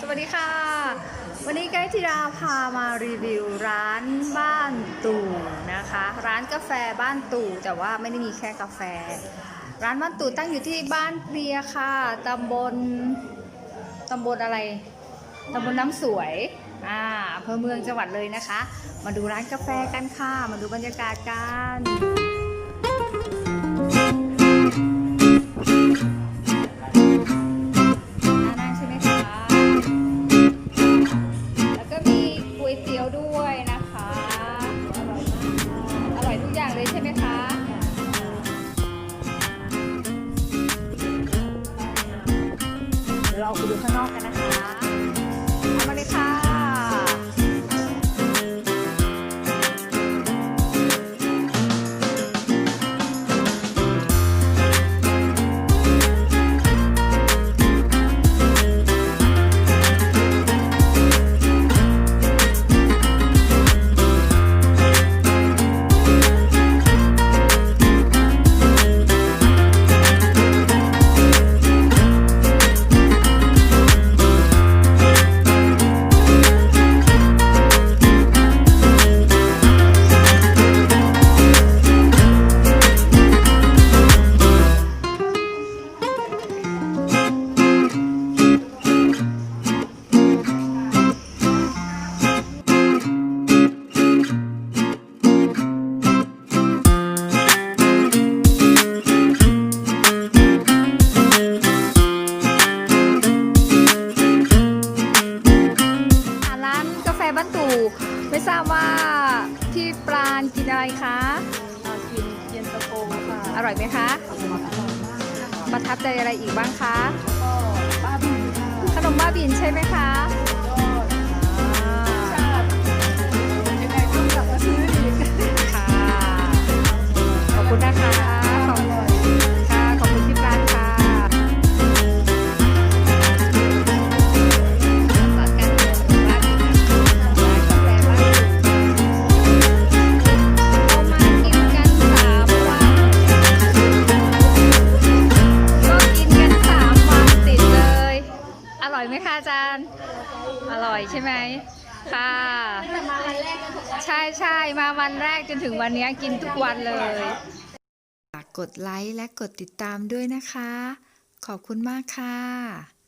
สวัสดีค่ะ วันนี้ไกด์ธิดาพามารีวิวร้านบ้านตู่นะคะ ร้านกาแฟบ้านตู่แต่ว่าไม่ได้มีแค่กาแฟ ร้านบ้านตู่ตั้งอยู่ที่บ้านเพียค่ะตำบลตำบลอะไรตำบลน้ำสวยอ่าอำเภอเมืองจังหวัดเลยนะคะ มาดูร้านกาแฟกันค่ะ มาดูบรรยากาศกัน เลยใช่ไหมคะเราออกไปดูข้างนอกกันนะคะ ไม่ทราบว่าพี่ปราณกินอะไรคะกินเย็นตาโฟค่ะ อร่อยไหมคะ ประทับใจอะไรอีกบ้างคะ ก็บ้าบินค่ะ ขนมบ้าบินใช่ไหมคะ คะอาจารย์ อร่อยใช่ไหมค่ะใช่ใช่มาวันแรกจนถึงวันนี้กินทุกวันเลยฝากกดไลค์และกดติดตามด้วยนะคะ ขอบคุณมากค่ะ